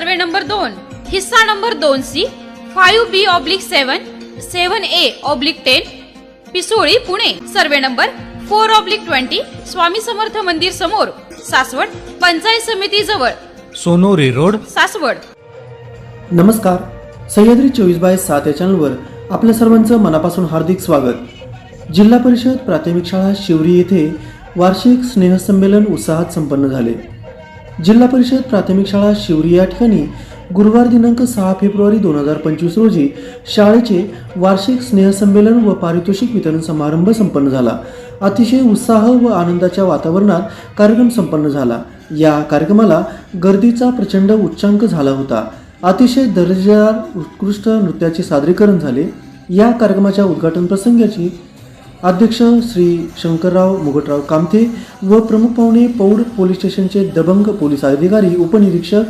Survey number दोन हिस्सा number दोन C five B oblique seven seven A oblique ten Pisoli Pune. Survey number four oblique twenty Swami Samarth मंदिर समोर सासवड पंचायत समिती जवळ. सोनोरी रोड. सासवड. नमस्कार. सह्याद्री चोवीस बाय सात या चॅनलवर आपल्या सर्वांचं मनापासून हार्दिक स्वागत. जिल्हा परिषद प्राथमिक शाळा शिवरी येथे वार्षिक स्नेहसंमेलन उत्साहात संपन्न झाले. जिल्हा परिषद प्राथमिक शाळा शिवरी या ठिकाणी गुरुवार दिनांक सहा फेब्रुवारी दोन हजार पंचवीस रोजी शाळेचे वार्षिक स्नेहसंमेलन व पारितोषिक वितरण समारंभ संपन्न झाला. अतिशय उत्साह व आनंदाच्या वातावरणात कार्यक्रम संपन्न झाला. या कार्यक्रमाला गर्दीचा प्रचंड उच्चांक झाला होता. अतिशय दर्जेदार उत्कृष्ट नृत्याचे सादरीकरण झाले. या कार्यक्रमाच्या उद्घाटन प्रसंगाची अध्यक्ष श्री शंकरराव मुगटराव कामथे व प्रमुख पाहुणे पौड पोलीस स्टेशनचे दबंग पोलीस अधिकारी उपनिरीक्षक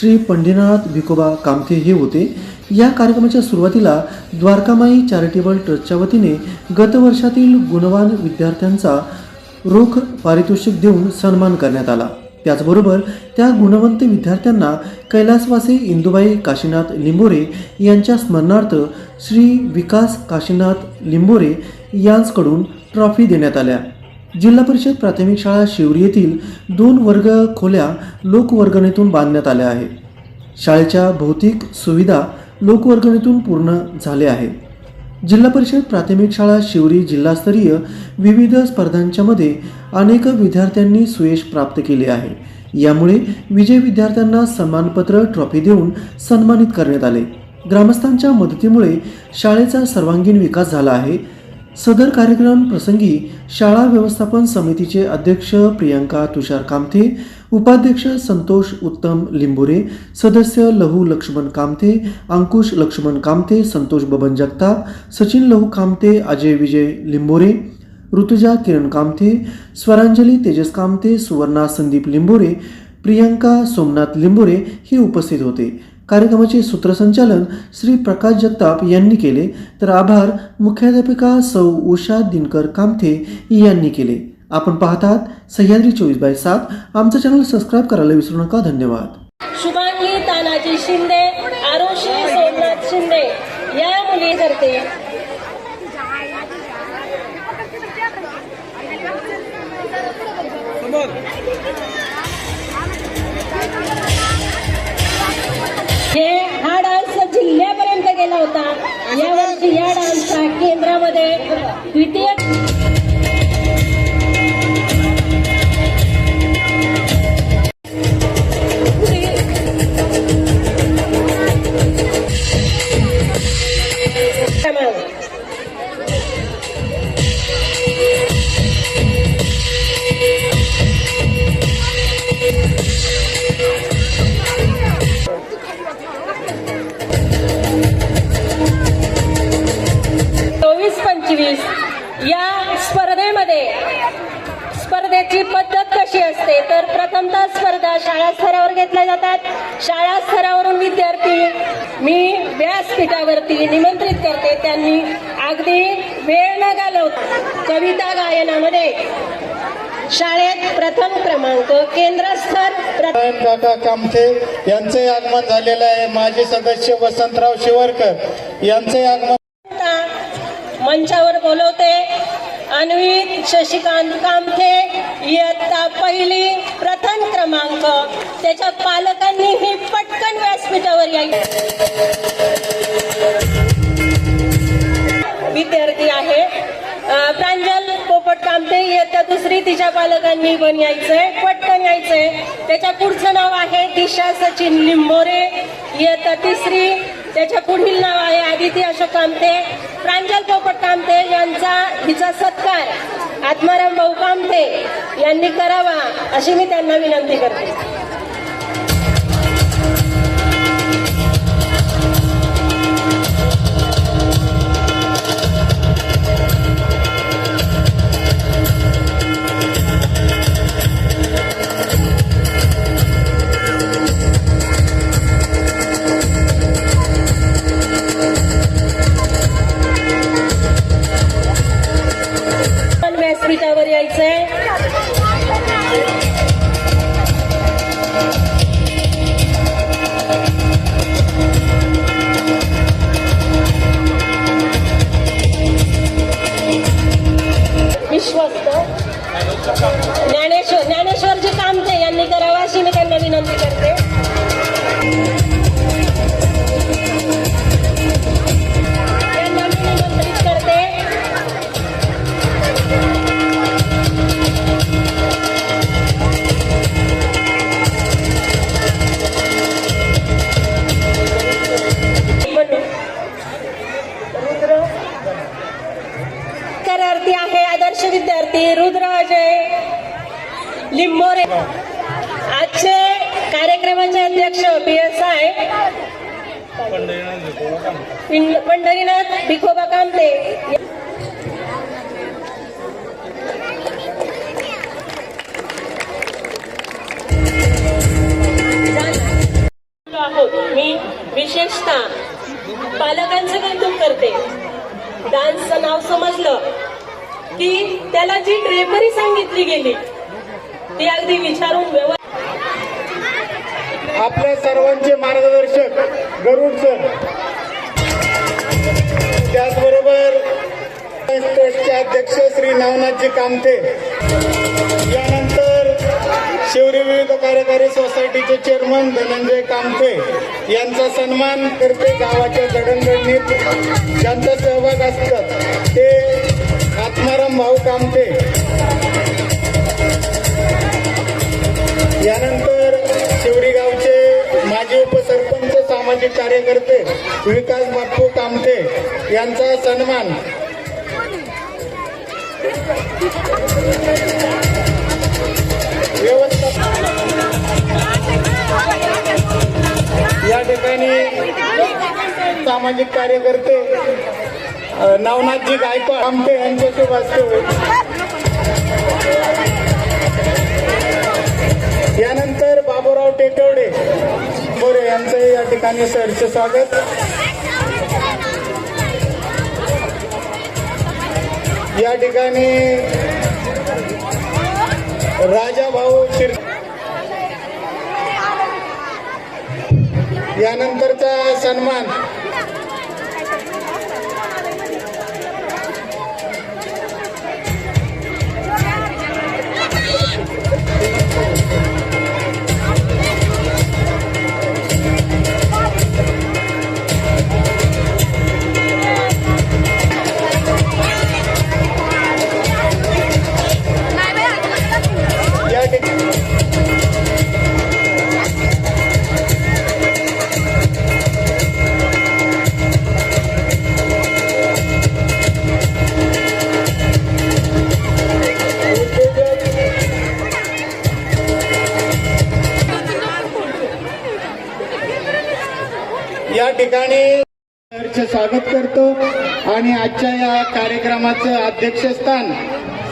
श्री पंढरीनाथ भिकोबा कामथे हे होते. या कार्यक्रमाच्या सुरुवातीला द्वारकामाई चॅरिटेबल ट्रस्टच्या वतीने गत वर्षातील गुणवान विद्यार्थ्यांचा रोख पारितोषिक देऊन सन्मान करण्यात आला. त्याचबरोबर त्या गुणवंत विद्यार्थ्यांना कैलासवासी इंदुबाई काशीनाथ लिंबोरे यांच्या स्मरणार्थ श्री विकास काशीनाथ लिंबोरे यांचकडून ट्रॉफी देण्यात आल्या. जिल्हा परिषद प्राथमिक शाळा शिवरी येथील दोन वर्ग खोल्या लोकवर्गणीतून बांधण्यात आल्या आहेत. शाळेच्या भौतिक सुविधा लोकवर्गणीतून पूर्ण झाल्या आहेत. जिल्हा परिषद प्राथमिक शाळा शिवरी जिल्हास्तरीय विविध स्पर्धांच्या मध्ये अनेक विद्यार्थ्यांनी सुयश प्राप्त केले आहे. यामुळे विजय विद्यार्थ्यांना सन्मानपत्र ट्रॉफी देऊन सन्मानित करण्यात आले. ग्रामस्थांच्या मदतीमुळे शाळेचा सर्वांगीण विकास झाला आहे. सदर कार्यक्रम प्रसंगी शाळा व्यवस्थापन समितीचे अध्यक्ष प्रियंका तुषार कामथे उपाध्यक्ष संतोष उत्तम लिंबोरे सदस्य लहू लक्ष्मण कामथे अंकुश लक्ष्मण कामथे संतोष बबन जगताप सचिन लहू कामते अजय विजय लिंबोरे ऋतुजा किरण कामते स्वरांजली तेजस कामते सुवर्णा संदीप लिंबोरे प्रियंका सोमनाथ लिंबोरे हे उपस्थित होते. कार्यक्रमाचे सूत्रसंचालन श्री प्रकाश जगताप यांनी केले. तर आभार मुख्याध्यापिका सौ उषा दिनकर कामथे यांनी केले. आपण पाहतात सह्याद्री चोवीस बाय सात. आमचं चॅनल सबस्क्राईब करायला विसरू नका. धन्यवाद. शुभांगी तानाजी शिंदे आरुषी सोमनाथ शिंदे या मुली करते हे हा डान्स जिल्ह्यापर्यंत गेला होता. यावर्षी या डान्सचा केंद्रामध्ये द्वितीय मी व्यासपीठावरती निमंत्रित करते. त्यांनी अगदी वेळ न घालवता कविता गायनामध्ये शाळेत प्रथम क्रमांक नारायण काका कामथे यांचे आगमन झालेलं आहे. माजी सदस्य वसंतराव शिवरकर यांचे आगमन मंचावर बोलवते अन्वित शशिकांत कामथे इयत्ता पहिली प्रथम क्रमांक. त्याच्या पालकांनी ही व्यासपीठावर यायचं विद्यार्थी आहे. प्रांजल पोपट कामते इयत्ता दुसरी तिच्या पालकांनी पण यायचंय पटकन यायचंय. त्याच्या पुढचं नाव आहे दिशा सचिन लिंबोरे इयत्ता तिसरी त्याच्या पुढील नाव आहे आदिती अशोक कामते. प्रांजल पोपट कामते यांचा हिचा सत्कार आत्माराम भाऊ कामते यांनी करावा अशी मी त्यांना विनंती करते. पंढरीनाथ भिखोबा कामते आहोत. मी विशेषतः पालकांचं कौतुक करते. डान्सचं नाव समजलं की त्याला जी ड्रेपरी सांगितली गेली ती अगदी विचारून व्यवस्थित आपल्या सर्वांचे मार्गदर्शक गरुड सर ट्रस्टचे अध्यक्ष श्री नवनाथजी कामते यानंतर शिवरी विविध कार्यकारी सोसायटीचे चेअरमन धनंजय कामते यांचा सन्मान करते गावाच्या जडणघडणीत. ज्यांचा सहभाग असतात ते आत्माराम भाऊ कामते यानंतर शिवरी गावचे माजी उपसरपंच सामाजिक कार्यकर्ते विकास बाप्पू कामते यांचा सन्मान या ठिकाणी सामाजिक कार्यकर्ते नवनाथजी गायकवाड आमटे यांचे शुभ यानंतर बाबूराव टेकवडे मोरे यांचं या ठिकाणी सरचे स्वागत. या ठिकाणी राजा भाऊ शिर यानंतरचा सन्मान. स्वागत करतो. आणि आजच्या या कार्यक्रमाचं अध्यक्षस्थान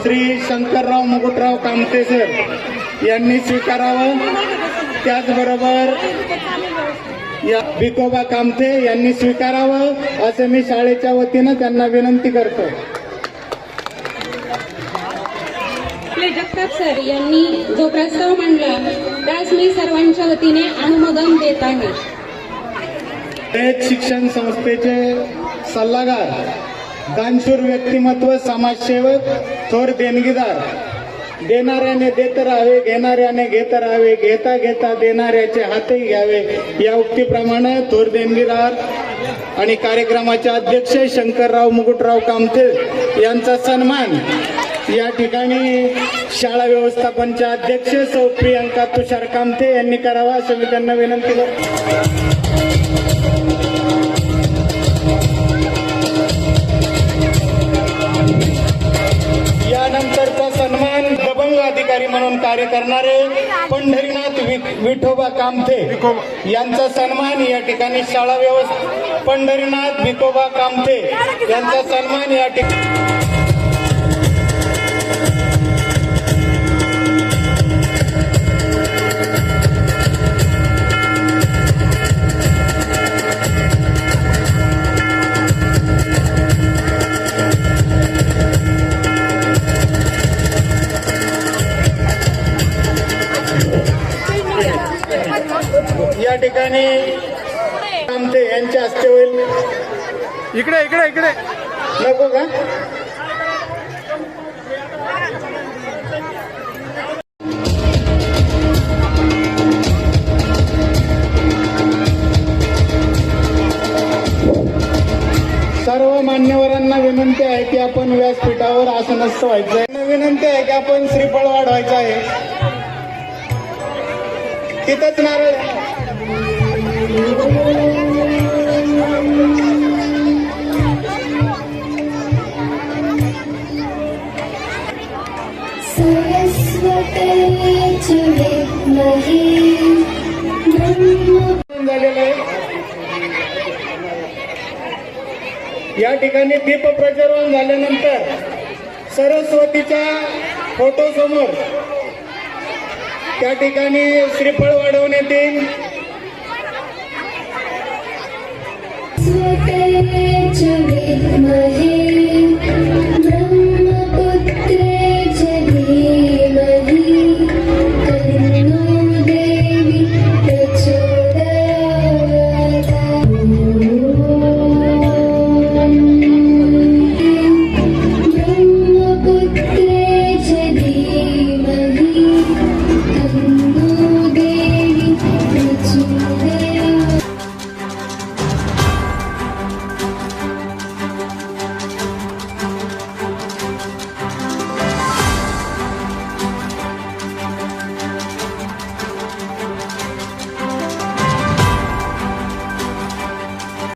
श्री शंकरराव मुकुटराव कामते सर यांनी स्वीकारावं. त्याचबरोबर या विकोबा कामते यांनी स्वीकारावं असं मी शाळेच्या वतीनं त्यांना विनंती करतो. जगताप सर यांनी जो प्रस्ताव मांडला त्यास मी सर्वांच्या वतीने अनुमोदन देत आहे. एक शिक्षण संस्थेचे सल्लागार दानशूर व्यक्तिमत्व समाजसेवक थोर देणगीदार. देणाऱ्याने देत राहावे घेणाऱ्याने घेत राहावे घेता घेता देणाऱ्याचे हातही घ्यावे. या उक्तीप्रमाणे थोर देणगीदार आणि कार्यक्रमाचे अध्यक्ष शंकरराव मुकुटराव कामथे यांचा सन्मान या ठिकाणी शाळा व्यवस्थापनचे अध्यक्ष सौ प्रियंका तुषार कामथे यांनी करावा. असं मी त्यांना विनंती करतो. अधिकारी म्हणून कार्य करणारे पंढरीनाथ विठोबा कामथे यांचा सन्मान या ठिकाणी शाळा व्यवस्था पंढरीनाथ विठोबा कामथे यांचा सन्मान या ठिकाणी या ठिकाणी आमचे यांच्या हस्ते होईल. इकडे इकडे इकडे. नको का? सर्व मान्यवरांना विनंती आहे की आपण व्यासपीठावर आसनस्थ व्हायचं आहे. विनंती आहे की आपण श्रीफळ वाढवायचं आहे. तिथंच नारळ या ठिकाणी दीप प्रज्वलन झाल्यानंतर सरस्वतीच्या फोटो समोर त्या ठिकाणी श्रीफळ वाढवण्यात येईल. to read my